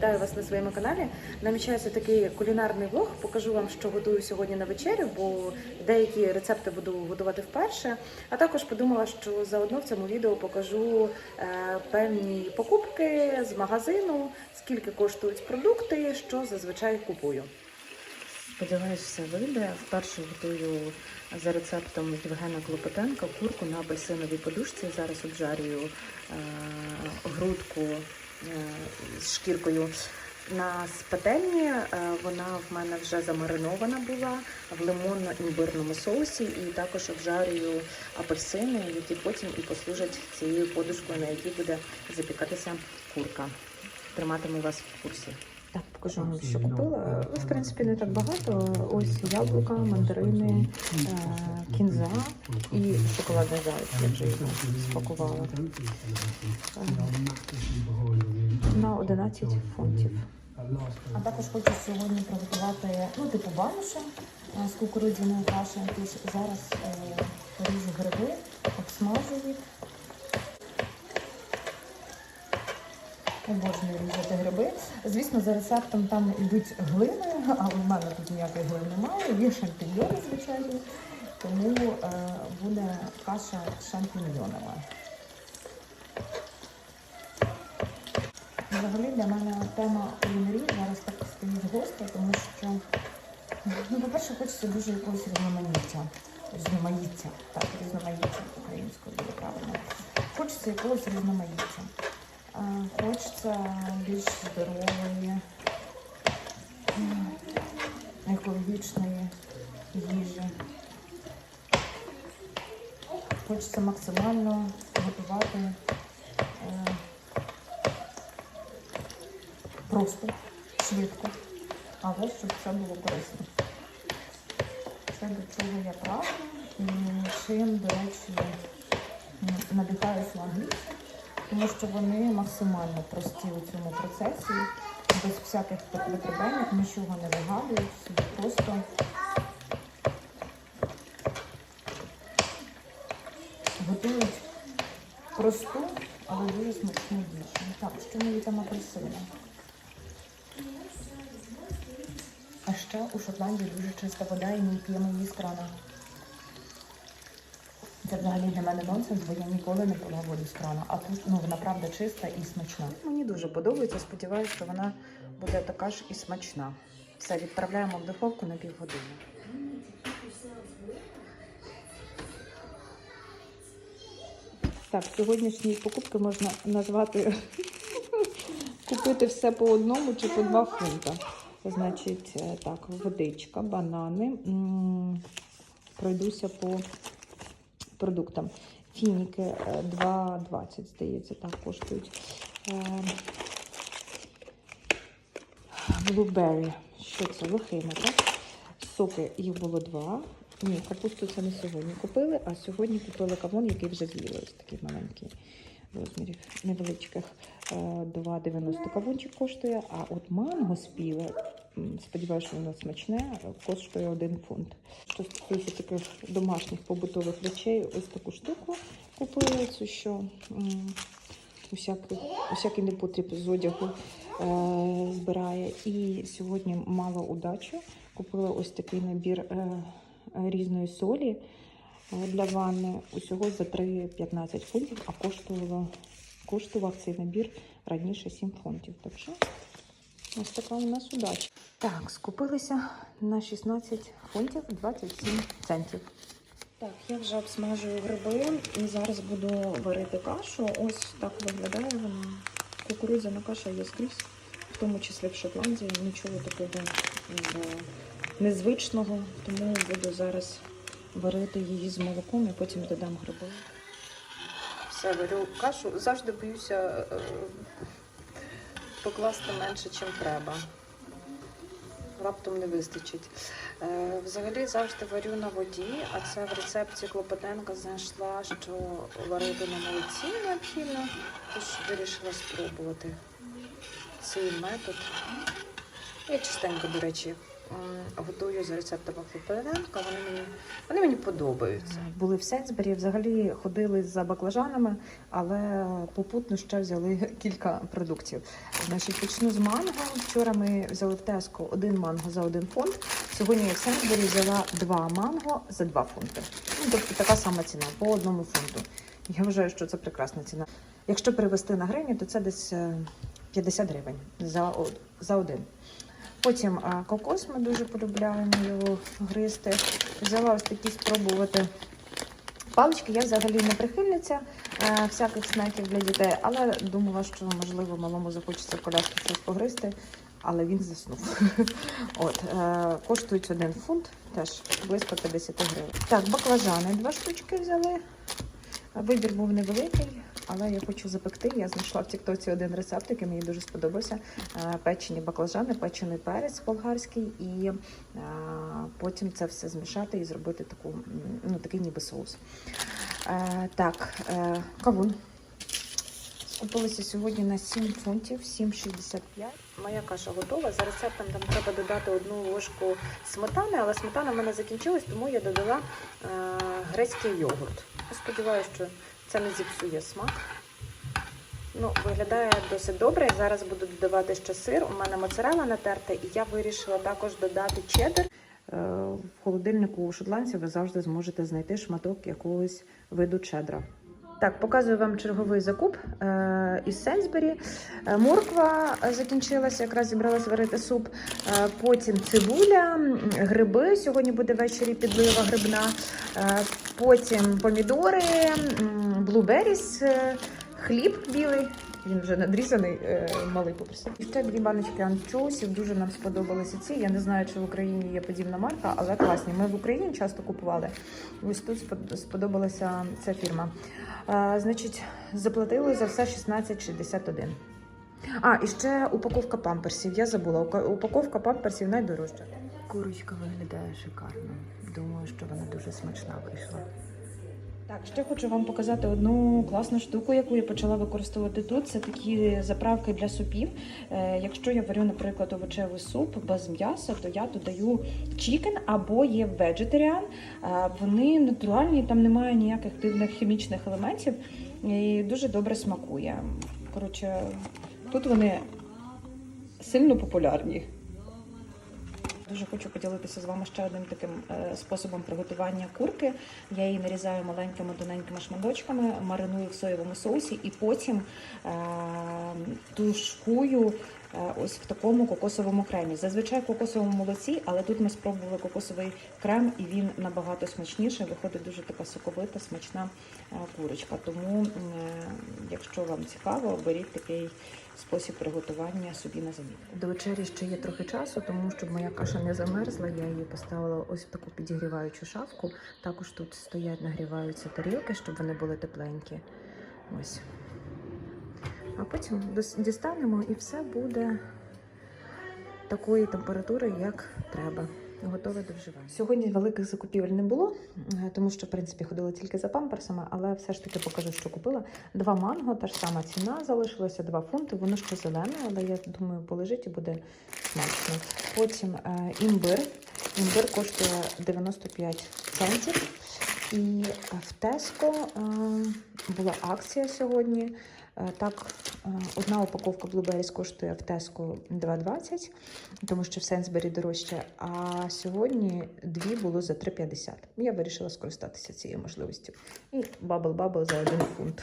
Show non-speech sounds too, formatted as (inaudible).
вітаю вас на своєму каналі. Намічається такий кулінарний влог. Покажу вам, що готую сьогодні на вечерю, бо деякі рецепти буду готувати вперше. А також подумала, що заодно в цьому відео покажу е, певні покупки з магазину, скільки коштують продукти, що зазвичай купую. Сподіваюсь, все вийде. Вперше готую за рецептом Євгена Клопотенка курку на апельсиновій подушці. Зараз обжарюю е, грудку з шкіркою на спательні. Е, вона в мене вже замаринована була в лимонно-імбирному соусі, і також обжарюю апельсини, які потім і послужать цією подушкою, на якій буде запікатися курка. Триматиму вас в курсі. Так, покажу вам, що купила. В принципі, не так багато. Ось яблука, мандарини, е, кінза і шоколадний заяць. Я вже його спакувала. На 11 фунтів. А також хочу сьогодні приготувати ну, типу бануша е, з кукурудзяною кашею. Тож зараз е, поріжу гриби, обсмажу їх. Обожнюю різати гриби. Звісно, за рецептом там йдуть глини, але в мене тут ніякої глини немає. Є шампіньйони, звичайно. Тому е, буде каша з шампіньйонами. Взагалі для мене тема кулінарії зараз так стоїть гостро, тому що, ну, по-перше, хочеться дуже якогось різноманіття. Різноманіття. Так, різноманіття українською буде правильно. Хочеться якогось різноманіття. Хочеться більш здорової, екологічної їжі. Хочеться максимально готувати. е, просто, швидко, але щоб це було корисно. Це до чого я прагну і чим, до речі, надихаюсь в англійську, тому що вони максимально прості у цьому процесі, без всяких витребеньок, нічого не вигадують, просто готують просту, але дуже смачну їжу. Так, що ми там апельсини? А ще у Шотландії дуже чиста вода і ми п'ємо її з крана. Це взагалі для мене нонсенс, бо я ніколи не пила воду з крана. А тут ну вона правда чиста і смачна. Мені дуже подобається. Сподіваюся, що вона буде така ж і смачна. Все, відправляємо в духовку на півгодини. Так, сьогоднішні покупки можна назвати (laughs) купити все по одному чи по два фунта. Значить, е, так, водичка, банани. Пройдуся по продуктам. Фініки е, 2,20, здається, так коштують. Е, Що це? Лохина, так? Соки їх було два. Ні, капусту це не сьогодні купили, а сьогодні купили кавун, який вже з'їли. Ось такий маленький розмірів невеличких. Е, 2,90 кавунчик коштує, а от манго спіле, сподіваюся, що воно смачне, коштує 1 фунт. Що стосується таких домашніх побутових речей, ось таку штуку купили, цю що усякий, усякий непотріб з одягу е, збирає. І сьогодні мала удачу. Купила ось такий набір е, різної солі е, для ванни. Усього за 3,15 фунтів, а коштувало, коштував цей набір раніше 7 фунтів. Так що ось така у нас удача. Так, скупилися на 16 фунтів 27 центів. Так, я вже обсмажую гриби і зараз буду варити кашу. Ось так виглядає вона. Кукурудзяна каша є скрізь, в тому числі в Шотландії. Нічого такого незвичного, тому буду зараз варити її з молоком і потім додам гриби. Все, варю кашу. Завжди боюся е, покласти менше, ніж треба. Раптом не вистачить. Е, Взагалі завжди варю на воді, а це в рецепті Клопотенка знайшла, що варити на молоці необхідно, тож вирішила спробувати цей метод. Я частенько, до речі, готую за рецептами Флопененка. Вони мені, вони мені подобаються. Були в Сенсбері, взагалі ходили за баклажанами, але попутно ще взяли (laughs) кілька продуктів. Значить, почну з манго. Вчора ми взяли в Теско один манго за один фунт. Сьогодні я в Сенсбері взяла два манго за два фунти. Ну, тобто така сама ціна по одному фунту. Я вважаю, що це прекрасна ціна. Якщо перевести на гривні, то це десь е, 50 гривень за, за один. Потім кокос ми дуже полюбляємо його гризти. Взяла ось такі спробувати палички. Я взагалі не прихильниця е, всяких снеків для дітей, але думала, що можливо малому захочеться в коляску щось погризти, але він заснув. (laughs) От, е, коштують один фунт, теж близько 50 гривень. Так, баклажани два штучки взяли. Вибір був невеликий, але я хочу запекти. Я знайшла в Тіктоці один рецепт, який мені дуже сподобався. Е, Печені баклажани, печений перець болгарський, і е, потім це все змішати і зробити таку, ну, такий ніби соус. Е, Так, кавун. Скупилися сьогодні на 7 фунтів, 7,65. Моя каша готова. За рецептом там треба додати одну ложку сметани, але сметана в мене закінчилась, тому я додала грецький йогурт. Сподіваюся, що це не зіпсує смак. Ну, виглядає досить добре. Зараз буду додавати ще сир. У мене моцарела натерта, і я вирішила також додати чеддер. Е, В холодильнику у шотландців ви завжди зможете знайти шматок якогось виду чедра. Так, показую вам черговий закуп е, із Сенсбері. Морква закінчилася, якраз зібралась варити суп. Е, потім цибуля, гриби. Сьогодні буде ввечері підлива грибна. Потім помідори, блуберіс, е, хліб білий. Він вже надрізаний, е, малий попросив. І ще дві баночки анчоусів. Дуже нам сподобалися ці. Я не знаю, чи в Україні є подібна марка, але класні. Ми в Україні часто купували. Ось тут сподобалася ця фірма. А, значить, заплатили за все 16,61. А, і ще упаковка памперсів. Я забула. Упаковка памперсів найдорожча. Курочка виглядає шикарно. Думаю, що вона дуже смачна вийшла. Так, ще хочу вам показати одну класну штуку, яку я почала використовувати тут. Це такі заправки для супів. Е, якщо я варю, наприклад, овочевий суп без м'яса, то я додаю чікен або є vegetarian. Е, вони натуральні, там немає ніяких дивних хімічних елементів і дуже добре смакує. Коротше, тут вони сильно популярні. Дуже хочу поділитися з вами ще одним таким е, способом приготування курки. Я її нарізаю маленькими тоненькими шматочками, мариную в соєвому соусі і потім е, тушкую ось в такому кокосовому кремі. Зазвичай в кокосовому молоці, але тут ми спробували кокосовий крем, і він набагато смачніший. Виходить дуже така соковита, смачна е, курочка. Тому, е, якщо вам цікаво, беріть такий спосіб приготування собі на заміну. До вечері ще є трохи часу, тому щоб моя каша не замерзла, я її поставила ось в таку підігріваючу шафку. Також тут стоять, нагріваються тарілки, щоб вони були тепленькі. Ось. А потім дістанемо і все буде такої температури, як треба. Готове до вживання. Сьогодні великих закупівель не було, е, тому що в принципі ходила тільки за памперсами, але все ж таки покажу, що купила. Два манго, та ж сама ціна залишилася 2 фунти. Воно ще зелене, але я думаю, полежить і буде смачно. Потім е, імбир. Імбир коштує 95 центів. І в Теско е, була акція сьогодні. Е, Так, е, одна упаковка Blueberries коштує в теску 2,20, тому що в Сенсбері дорожче. А сьогодні дві було за 3,50. Я вирішила скористатися цією можливістю. І бабл-бабл за один фунт.